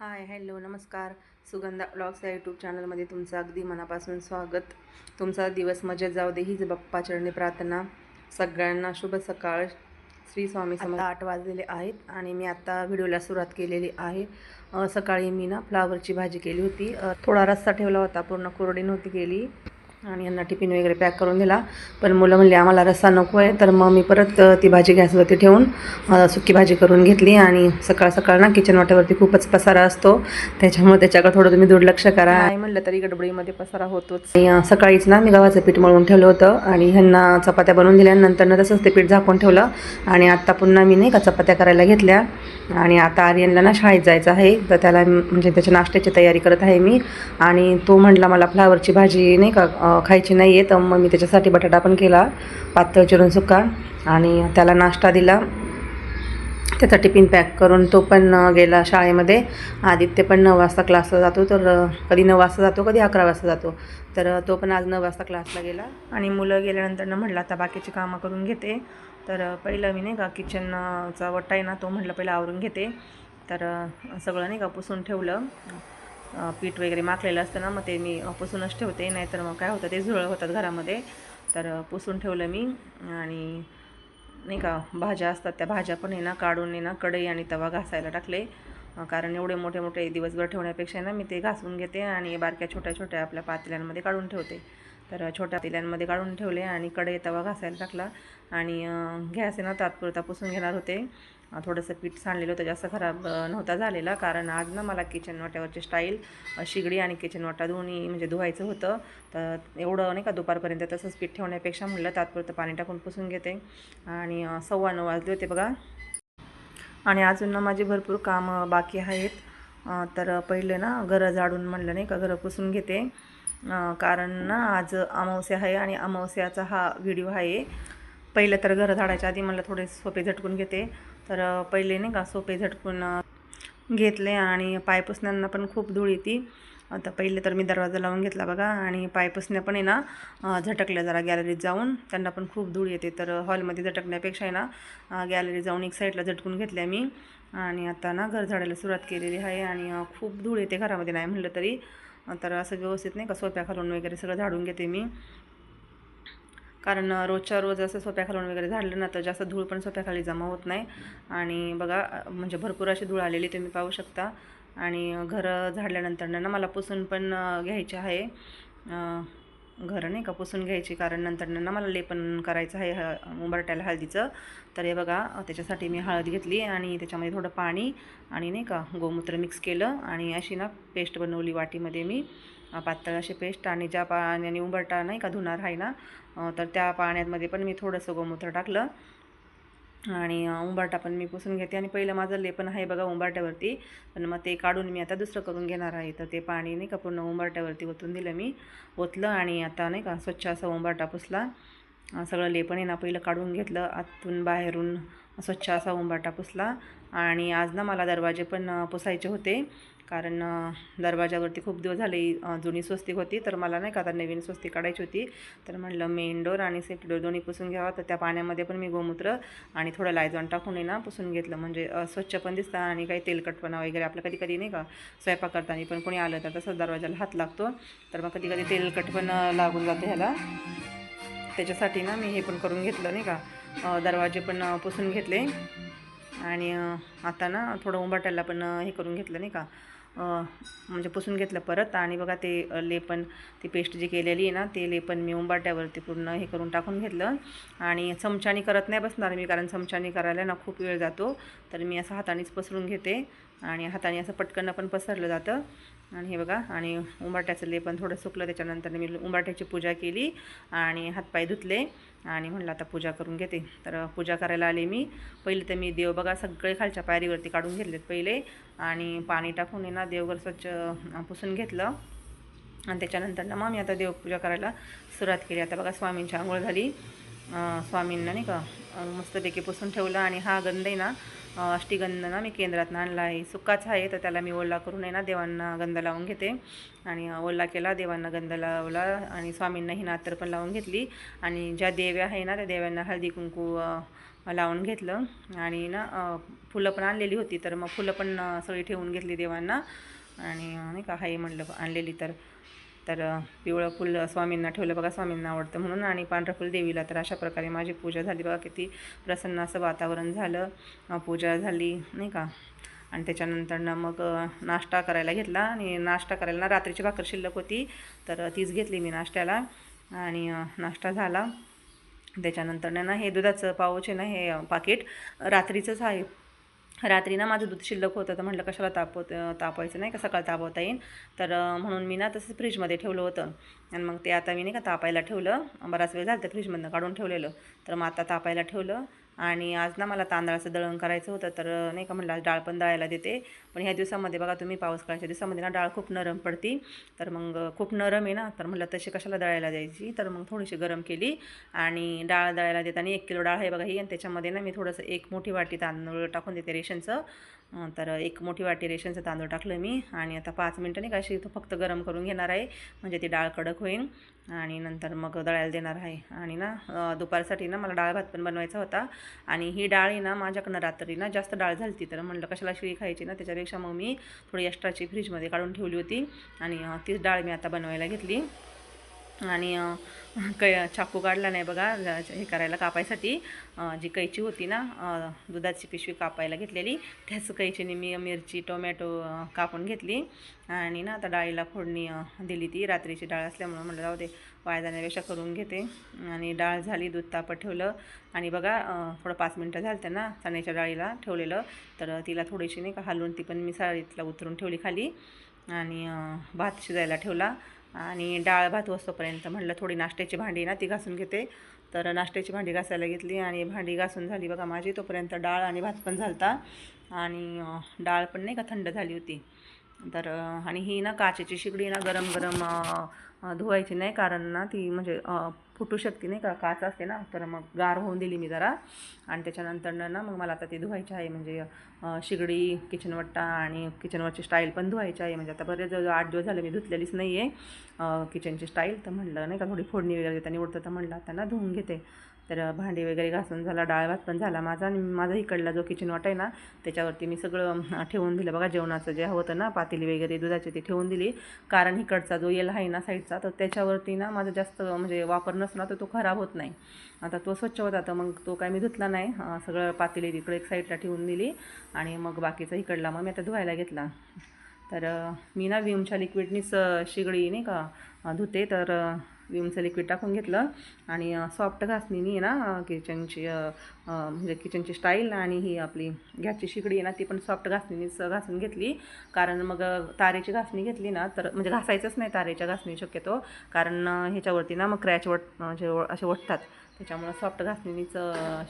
Hi hello नमस्कार. Sugandha blogs या YouTube चॅनलमध्ये तुमचं अगदी मनापासून स्वागत. तुमचा दिवस मजेत जाऊ दे हीच बाप्पा चरणी प्रार्थना. सगळ्यांना शुभ सकाळ. श्री स्वामी समर्थ आठ वाजलेले आहेत आणि मी आता व्हिडिओला सुरुवात केलेली आहे. सकाळी मी ना फ्लावरची भाजी केली होती. थोडा रस्सा ठेवला होता पूर्ण कोरडी नव्हती केली. आणि यांना टिफिन वगैरे पॅक करून दिला. पण मुलं म्हणली आम्हाला रस्सा नको आहे तर मग मी परत ती भाजी गॅसवरती ठेवून सुकी भाजी करून घेतली. आणि सकाळ सकाळ ना किचन वाट्यावरती खूपच पसारा असतो. त्याच्यामुळे त्याच्याकडे थोडं तुम्ही दुर्लक्ष करा. नाही म्हणलं तरी गडबडीमध्ये पसारा होतोच. आणि, सकाळीच ना मी गव्हाचं पीठ मळून ठेवलं होतं. आणि ह्यांना चपात्या बनवून दिल्या. नंतर ना तसंच ते पीठ झाकून ठेवलं. आणि आत्ता पुन्हा मी नाही का चपात्या करायला घेतल्या. आणि आता आर्यनला ना शाळेत जायचं आहे. तर त्याला म्हणजे त्याच्या नाश्त्याची तयारी करत आहे मी. आणि तो म्हटला मला फ्लावरची भाजी नाही का खायची नाही आहे. तर मग मी त्याच्यासाठी बटाटा पण केला पातळ चिरून सुका. आणि त्याला नाश्ता दिला. त्याचा टिफिन पॅक करून तो पण गेला शाळेमध्ये. आदित्य पण नऊ वाजता क्लासला जातो तर कधी नऊ वाजता जातो कधी अकरा वाजता जातो. तर तो पण आज नऊ वाजता क्लासला गेला आणि मुलं गेल्यानंतर ना म्हटलं आता बाकीची कामं करून घेते. तर पहिलं मी नाही का किचनचा वट्टा आहे ना तो म्हटलं पहिलं आवरून घेते. तर सगळं नाही का पुसून ठेवलं. पीठ वगैरे माखलेलं असतं ना मग ते मी पुसूनच ठेवते. नाहीतर मग काय होतं ते झुरळ होतात घरामध्ये. तर पुसून ठेवलं मी आणि नाही का भाज्या असतात त्या भाज्या पण आहे ना काढून आहे ना कढई आणि तवा घासायला टाकले. कारण एवढे मोठे मोठे दिवसभर ठेवण्यापेक्षा ना मी ते घासून घेते आणि बारक्या छोट्या छोट्या आपल्या पातेल्यांमध्ये काढून ठेवते. तर छोट्या पातेल्यांमध्ये काढून ठेवले आणि कढई तवा घासायला टाकला. आणि गॅस आहे ना तात्पुरता पुसून घेणार होते. थोडंसं पीठ सांडलेलं होतं जास्त खराब नव्हता झालेला. कारण आज ना मला किचन वाट्यावरची स्टाईल शिगडी आणि किचन वाटा दोन्ही म्हणजे धुवायचं होतं. तर एवढं नाही का दुपारपर्यंत तसंच पीठ ठेवण्यापेक्षा म्हणलं तात्पुरतं पाणी टाकून पुसून घेते. आणि सव्वा नऊ वाजले होते बघा. आणि अजून ना माझे भरपूर कामं बाकी आहेत. तर पहिले ना घरं झाडून म्हणलं नाही का घरं पुसून घेते. कारण ना आज अमावस्या आहे आणि अमावस्याचा हा व्हिडिओ आहे. पहिलं तर घरं झाडायच्या आधी मला थोडे सोपे झटकून घेते. तर पहिले नाही का सोपे झटकून घेतले आणि पाय पुसण्यांना पण खूप धूळ येते. आता पहिले तर मी दरवाजा लावून घेतला बघा आणि पाय पुसण्या पण आहे ना झटकल्या जरा गॅलरीत जाऊन. त्यांना पण खूप धूळ येते. तर हॉलमध्ये झटकण्यापेक्षा आहे ना गॅलरी जाऊन एक साईडला झटकून घेतल्या मी. आणि आता ना घर झाडायला सुरुवात केलेली आहे आणि खूप धूळ येते घरामध्ये नाही म्हणलं तरी. तर असं व्यवस्थित नाही का सोप्या खालून वगैरे सगळं झाडून घेते मी. कारण रोजच्या रोज असं सोप्या खालून वगैरे झाडलं ना तर जास्त धूळ पण सोप्याखाली जमा होत नाही. आणि बघा म्हणजे भरपूर अशी धूळ आलेली तुम्ही पाहू शकता. आणि घरं झाडल्यानंतर ना मला पुसून पण घ्यायचे आहे. घरं नाही का पुसून घ्यायची. कारण नंतर ना मला लेपन करायचं आहे ह उंबरट्याला हळदीचं. तर हे बघा त्याच्यासाठी मी हळद घेतली आणि त्याच्यामध्ये थोडं पाणी आणि नाही का गोमूत्र मिक्स केलं. आणि अशी ना पेस्ट बनवली वाटीमध्ये मी. पातळ अशी पेस्ट आणि ज्या पाण्याने उंबरटा नाही का धुणार आहे ना तर त्या पाण्यामध्ये पण मी थोडंसं गोमूत्र टाकलं. आणि उंबरटा पण मी पुसून घेते. आणि पहिलं माझं लेपन आहे बघा उंबरट्यावरती पण मग ते काढून मी आता दुसरं करून घेणार आहे. तर ते पाणी नाही का पूर्ण उंबरट्यावरती ओतून दिलं मी. ओतलं आणि आता नाही का स्वच्छ असा उंबरटा पुसला. सगळं लेपण आहे ना पहिलं काढून घेतलं. आतून बाहेरून स्वच्छ असा उंबरटा पुसला. आणि आज ना मला दरवाजे पण पुसायचे होते. कारण दरवाजावरती खूप दिवस झाले जुनी स्वस्तिक होती. तर मला नाही का आता नवीन स्वस्तिक काढायची होती. तर म्हणलं मेन डोर आणि सेफ्टी डोर दोन्ही पुसून घ्यावा. तर त्या पाण्यामध्ये पण मी गोमूत्र आणि थोडं लायजॉन टाकून ना पुसून घेतलं. म्हणजे स्वच्छ पण दिसतं आणि काही तेलकटपणा वगैरे आपलं कधी कधी नाही का स्वयंपाक करताना पण कोणी आलं तर तसंच दरवाजाला हात लागतो. तर मग कधी कधी तेलकट पण लागून जाते ह्याला. त्याच्यासाठी ना मी हे पण करून घेतलं नाही का. दरवाजे पण पुसून घेतले. आणि आता ना थोडं उंबाट्याला पण हे करून घेतलं नाही का? म्हणजे पुसून घेतलं परत. आणि बघा ते लेपन ती पेस्ट जी केलेली आहे ना ते लेपन मी उंबाट्यावरती पूर्ण हे करून टाकून घेतलं. आणि चमच्याने करत नाही बसणार मी कारण चमच्याने करायला ना खूप वेळ जातो. तर मी असं हातानेच पसरून घेते. आणि हाताने असं पटकन पण पसरलं जातं. आणि हे बघा आणि उंबाट्याचं लेपन थोडं सुकलं. त्याच्यानंतर मी उंबाट्याची पूजा केली. आणि हातपाय धुतले. आणि म्हणलं आता पूजा करून घेते. तर पूजा करायला आले मी. पहिले तर मी देव बघा सगळे खालच्या पायरीवरती काढून घेतलेत पहिले. आणि पाणी टाकून ना देवघर स्वच्छ पुसून घेतलं. आणि त्याच्यानंतर ना मग मी आता देवपूजा करायला सुरुवात केली. आता बघा स्वामींची आंघोळ झाली. स्वामींना नाही का मस्तपैकी पुसून ठेवलं. आणि हा गंध आहे ना अष्टीगंध ना मी केंद्रात आणला आहे. सुकाच आहे तर त्याला मी ओला करून आहे ना देवांना गंध लावून घेते. आणि ओल्ला ओला केला देवांना गंध लावला आणि स्वामींनाही नातर पण लावून घेतली. आणि ज्या देव्या आहे ना त्या देव्यांना हळदी कुंकू लावून घेतलं. आणि ना फुलं पण आणलेली होती तर मग फुलं पण सगळी ठेवून घेतली देवांना. आणि नाही का हाय म्हणलं आणलेली तर. तर पिवळं फुल स्वामींना ठेवलं बघा स्वामींना आवडतं म्हणून आणि पांढरं फुल देवीला तर अशा प्रकारे माझी पूजा झाली. बघा किती प्रसन्न असं वातावरण झालं. पूजा झाली नाही का? आणि त्याच्यानंतर मग नाश्ता करायला घेतला आणि नाश्ता करायला ना रात्रीची भाकर शिल्लक होती. तर तीच घेतली मी नाश्त्याला आणि नाश्ता झाला. त्याच्यानंतर ना हे दुधाचं पाऊच आहे ना हे पाकिट. रात्रीचंच आहे. रात्री ना माझं दूध शिल्लक होतं तर म्हटलं कशाला तापवत तापवायचं नाही का? सकाळ तापवता येईल तर म्हणून मी ना तसं फ्रीजमध्ये ठेवलं होतं. आणि मग ते आता मी नाही का तापायला ठेवलं. बराच वेळ झालं तर फ्रीजमधनं काढून ठेवलेलं. तर मग आता तापायला ठेवलं. आणि आज ना मला तांदळाचं दळण करायचं होतं तर नाही का म्हटलं आज डाळ पण दळायला देते. पण ह्या दिवसामध्ये बघा तुम्ही पाऊस काळाच्या दिवसामध्ये ना डाळ खूप नरम पडती. तर मग खूप नरम आहे ना तर म्हटलं तशी कशाला दळायला द्यायची? तर मग थोडीशी गरम केली आणि डाळ दळायला देताना एक किलो डाळ आहे बघा ही आणि त्याच्यामध्ये ना मी थोडंसं एक मोठी वाटी तांदूळ टाकून देते रेशनचं. तर एक मोठी वाटी रेशनचं तांदूळ टाकलं मी आणि आता पाच मिनटं नाही का अशी फक्त गरम करून घेणार आहे म्हणजे ती डाळ कडक होईल आणि नंतर मग दळायला देणार आहे. आणि ना दुपारसाठी ना मला डाळ भात पण बनवायचा होता. आणि ही डाळ आहे ना माझ्याकडनं रात्री ना जास्त डाळ झालती. तर म्हणलं कशाला शिळी खायची ना? त्याच्यापेक्षा मग मी थोडी एक्स्ट्राची फ्रीजमध्ये काढून ठेवली होती. आणि तीच डाळ मी आता बनवायला घेतली. आणि कै चाकू काढला नाही बघा हे करायला कापायसाठी. जी कैची होती ना दुधाची पिशवी कापायला घेतलेली त्याच कैचीने मी मिरची टोमॅटो कापून घेतली. आणि ना आता डाळीला फोडणी दिली ती. रात्रीची डाळ असल्यामुळं म्हटलं जाऊ दे वाया जाण्यापेक्षा करून घेते. आणि डाळ झाली दूध तापत ठेवलं. आणि बघा थोडं पाच मिनटं झालं होतं ना चण्याच्या डाळीला ठेवलेलं. तर तिला थोडीशी नाही का हलवून ती पण मी साडीतला उतरून ठेवली खाली. आणि भात शिजायला ठेवला. आणि डाळ भात वस्तोपर्यंत म्हटलं थोडी नाश्त्याची भांडी ना ती घासून घेते. तर नाश्त्याची भांडी घासायला घेतली आणि भांडी घासून झाली बघा माझी तोपर्यंत डाळ आणि भात पण झालता. आणि डाळ पण नाही का थंड झाली होती. तर आणि ही ना काचेची शिगडी ना गरम गरम धुवायची नाही कारण ना ती म्हणजे फुटू शकते नाही का? काच असते ना? तर मग गार होऊन दिली मी जरा. आणि त्याच्यानंतर ना मग मला आता ती धुवायची आहे. म्हणजे शिगडी किचनवट्टा आणि किचनवरची स्टाईल पण धुवायची आहे. म्हणजे आता बरेच आठ दिवस झाले मी धुतलेलीच नाही आहे किचनची स्टाईल तर म्हणलं नाही का थोडी फोडणी वगैरे देताना उडतं तर म्हणलं आता ना धुवून घेते. तर भांडी वगैरे घासून झाला डाळ भात पण झाला माझा आणि माझा इकडला जो किचन वाट आहे ना त्याच्यावरती मी सगळं ठेवून दिलं. बघा जेवणाचं जे होतं ना पातेली वगैरे दुधाची ती ठेवून दिली. कारण इकडचा जो येल आहे ना साईडचा तर त्याच्यावरती ना माझा जास्त म्हणजे वापर नसला तर तो खराब होत नाही. आता तो स्वच्छ होता तर मग तो काय मी धुतला नाही. सगळं पातेली तिकडे एक साईडला ठेवून दिली आणि मग बाकीचा इकडला मग मी आता धुवायला घेतला. तर मी ना विमच्या लिक्विडनीच शिगडी नाही का धुते. तर विमचं लिक्विड टाकून घेतलं. आणि सॉफ्ट घासणीनी आहे ना किचनची म्हणजे किचनची स्टाईल आणि ही आपली गॅसची शिकडी आहे ना ती पण सॉफ्ट घासणीनीच घासून घेतली. कारण मग तारेची घासणी घेतली ना तर म्हणजे घासायचंच नाही तारेच्या घासणी शक्यतो. कारण ह्याच्यावरती ना मग क्रॅच वट म्हणजे असे वटतात त्याच्यामुळं सॉफ्ट घासणीच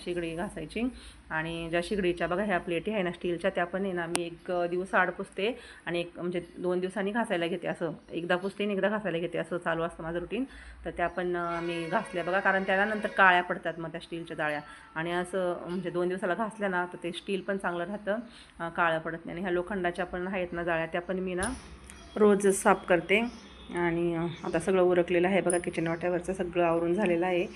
शेगडी घासायची. आणि ज्या शेगडीच्या बघा ह्या प्लेटी आहे ना स्टीलच्या त्या पण आहे ना मी एक दिवस आड पुसते. आणि एक म्हणजे दोन दिवसांनी घासायला घेते असं. एकदा पुसते आणि एकदा घासायला घेते असं चालू असतं माझं रुटीन तर त्या पण मी घासल्या. बघा कारण त्याला नंतर काळ्या पडतात मग त्या स्टीलच्या जाळ्या. आणि असं म्हणजे दोन दिवसाला घासल्या ना तर ते स्टील पण चांगलं राहतं. काळं पडत नाही. आणि ह्या लोखंडाच्या पण आहेत ना जाळ्या त्या पण मी ना रोज साफ करते. आणि आता सगळं उरकलेलं आहे. बघा किचन वाट्यावरचं सगळं आवरून झालेलं आहे.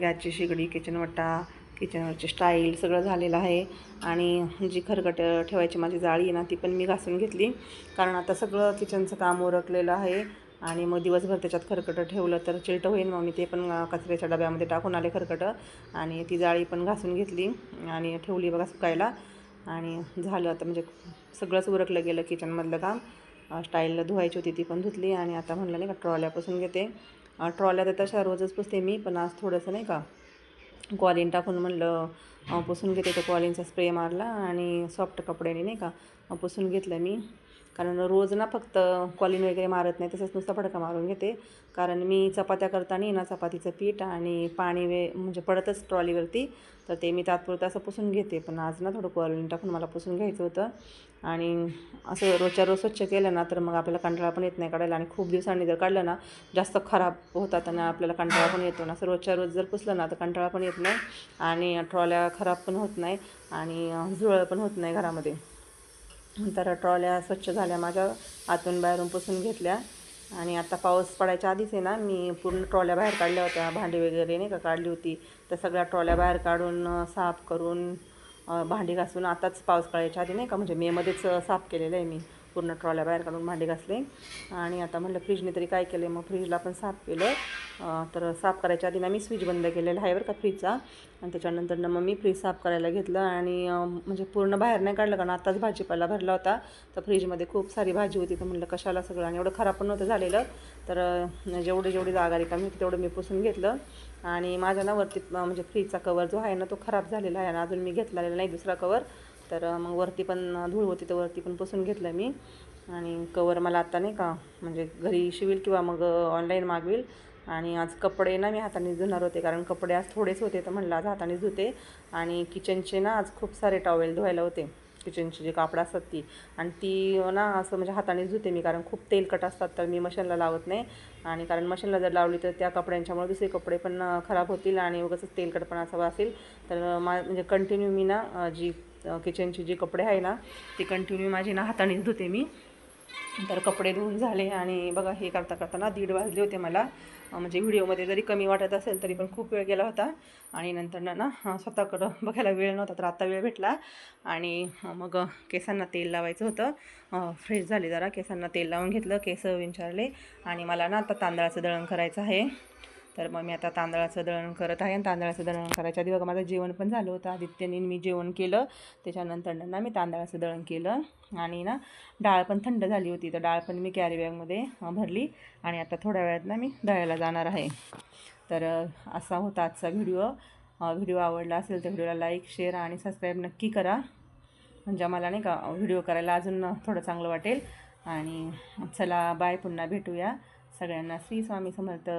गॅसची शेगडी किचन वाटा किचनवरची स्टाईल सगळं झालेलं आहे. आणि जी खरकट ठेवायची माझी जाळी आहे ना ती पण मी घासून घेतली. कारण आता सगळं किचनचं काम उरकलेलं आहे. आणि मग दिवसभर त्याच्यात खरकटं ठेवलं तर चिलटं होईल मग मी ते पण कचऱ्याच्या डब्यामध्ये टाकून आले खरकटं आणि ती जाळी पण घासून घेतली आणि ठेवली बघा सुकायला. आणि झालं आता म्हणजे सगळंच उरकलं गेलं किचनमधलं काम. स्टाईलला धुवायची होती ती पण धुतली. आणि आता म्हणलं नाही का ट्रॉल्यापासून घेते. ट्रॉल्या तर तशा रोजच पुसते मी पण आज थोडंसं नाही का कॉलिन टाकून म्हणलं पुसून घेते तर कॉलिनचा स्प्रे मारला आणि सॉफ्ट कपड्याने नाही का पुसून घेतलं मी. कारण रोज ना फक्त कॉलिन वगैरे मारत नाही तसंच नुसता फडका मारून घेते. कारण मी चपात्या करताना ना चपातीचं पीठ आणि पाणी वे म्हणजे पडतच ट्रॉलीवरती. तर ते मी तात्पुरतं असं पुसून घेते. पण आज ना थोडं कॉलिन टाकून मला पुसून घ्यायचं होतं. आणि असं रोजच्या रोज स्वच्छ केलं ना तर मग आपल्याला कंटाळा पण येत नाही काढायला. आणि खूप दिवसांनी जर काढलं ना जास्त खराब होतात आणि आपल्याला कंटाळा पण येतो ना. असं रोजच्या रोज जर पुसलं ना तर कंटाळा पण येत नाही. आणि ट्रॉल्या खराब पण होत नाही आणि झुरळ पण होत नाही घरामध्ये. तर ट्रॉल्या स्वच्छ झाल्या माझ्या आतून बाहेरून पुसून घेतल्या. आणि आता पाऊस पडायच्या आधीच आहे ना मी पूर्ण ट्रॉल्या बाहेर काढल्या होत्या भांडी वगैरे नाही का काढली होती. त्या सगळ्या ट्रॉल्या बाहेर काढून साफ करून भांडी घासून आताच पाऊस पडायच्या आधी नाही का म्हणजे मेमध्येच साफ केलेलं आहे मी. पूर्ण ट्रॉल्या बाहेर काढून भांडे घासले. आणि आता म्हटलं फ्रीजने तरी काय केलं मग फ्रीजला पण साफ केलं. तर साफ करायच्या आधी ना मी स्विच बंद केलेला आहे बरं का फ्रीजचा. आणि त्याच्यानंतर ना मग मी फ्रीज साफ करायला घेतलं. आणि म्हणजे पूर्ण बाहेर नाही काढलं कारण आताच भाजीपाला भरला होता. तर फ्रीजमध्ये खूप सारी भाजी होती. तर म्हटलं कशाला सगळं? आणि एवढं खराब पण नव्हतं झालेलं. तर जेवढी जेवढी जागा रिकामी होती तेवढं मी पुसून घेतलं. आणि माझ्या ना वरती म्हणजे फ्रीजचा कवर जो आहे ना तो खराब झालेला आहे. आणि अजून मी घेतलेला नाही दुसरा कवर तर मग वरती पण धूळ होती तर वरती पण पुसून घेतलं मी. आणि कवर मला आता नाही का म्हणजे घरी शिवील किंवा मग ऑनलाईन मागवील. आणि आज कपडे ना मी हाताने धुणार होते कारण कपडे आज थोडेच होते तर म्हणलं आज हाताने धुते. आणि किचनचे ना आज खूप सारे टॉवेल धुवायला होते किचनची जी कापड असतात ती. आणि ती ना असं म्हणजे हाताने धुते मी कारण खूप तेलकट असतात तर मी मशीनला लावत नाही. आणि कारण मशीनला जर लावली तर त्या कपड्यांच्यामुळे दुसरे कपडे पण खराब होतील आणि उगाच तेलकटपणा असा असेल. तर मा म्हणजे कंटिन्यू मी ना जी किचनचे जे कपडे आहे ना ती कंटिन्यू माझी ना हातानेच धुते मी. तर कपडे धुवून झाले आणि बघा हे करता करता ना दीड वाजले होते मला. म्हणजे व्हिडिओमध्ये जरी कमी वाटत असेल तरी पण खूप वेळ गेला होता. आणि नंतर ना ना स्वतःकडं बघायला वेळ नव्हता तर आत्ता वेळ भेटला. आणि मग केसांना तेल लावायचं होतं. फ्रेश झाले जरा केसांना तेल लावून घेतलं केस विचारले. आणि मला ना आता तांदळाचं दळण करायचं आहे. तर मग मी आता तांदळाचं दळण करत आहे आणि तांदळाचं दळण करायच्या आधी बघा माझं जेवण पण झालं होतं. आदित्यने मी जेवण केलं. त्याच्यानंतर ना मी तांदळाचं दळण केलं. आणि ना डाळ पण थंड झाली होती तर डाळ पण मी कॅरीबॅगमध्ये भरली. आणि आता थोड्या वेळात ना मी दळायला जाणार आहे. तर असा होता आजचा व्हिडिओ व्हिडिओ आवडला असेल तर व्हिडिओला लाईक शेअर आणि सबस्क्राईब नक्की करा. म्हणजे मला नाही का व्हिडिओ करायला अजून थोडं चांगलं वाटेल. आणि चला बाय पुन्हा भेटूया. सगळ्यांना श्री स्वामी समर्थ.